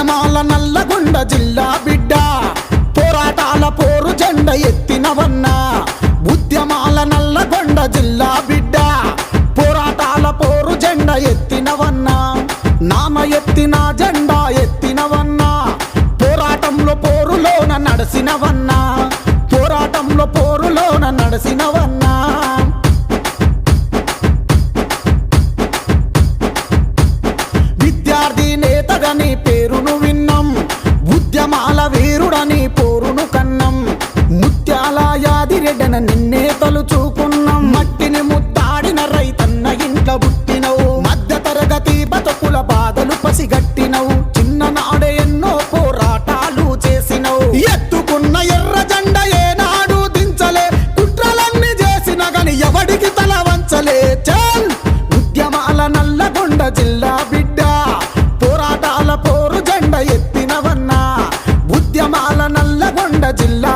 ఉద్యమాల నల్లగొండ జిల్లా బిడ్డ. పోరాటాల పోరు జెండ ఎత్తినవన్నా ఉద్యమాల నల్లగొండ జిల్లా బిడ్డ. పోరాటాల పోరు జెండ ఎత్తినవన్నా నామ ఎత్తిన జెండా ఎత్తినవన్నా పోరాటంలో పోరులోన నడిసినవన్నా పోరాటంలో పోరులోన నడిసినవన్న విద్యార్థి నేతగా నీ రెడన నిన్నే తలుచుకున్నాం. మట్టిని ముత్తాడిన రైతన్న ఇంట్లో పుట్టినవు. మధ్య తరగతి బతుకుల బాధలు పసిగట్టినవు. చిన్ననాడే ఎన్నో పోరాటాలు చేసినవు. ఎత్తుకున్న ఎర్ర జెండ ఏనాడు దించలే. కుట్రలన్నీ చేసిన గని ఎవడికి తల వంచలే. చల్! ఉద్యమాల నల్లగొండ జిల్లా పోరాటాల పోరు ఎత్తినవన్నా. జిల్లా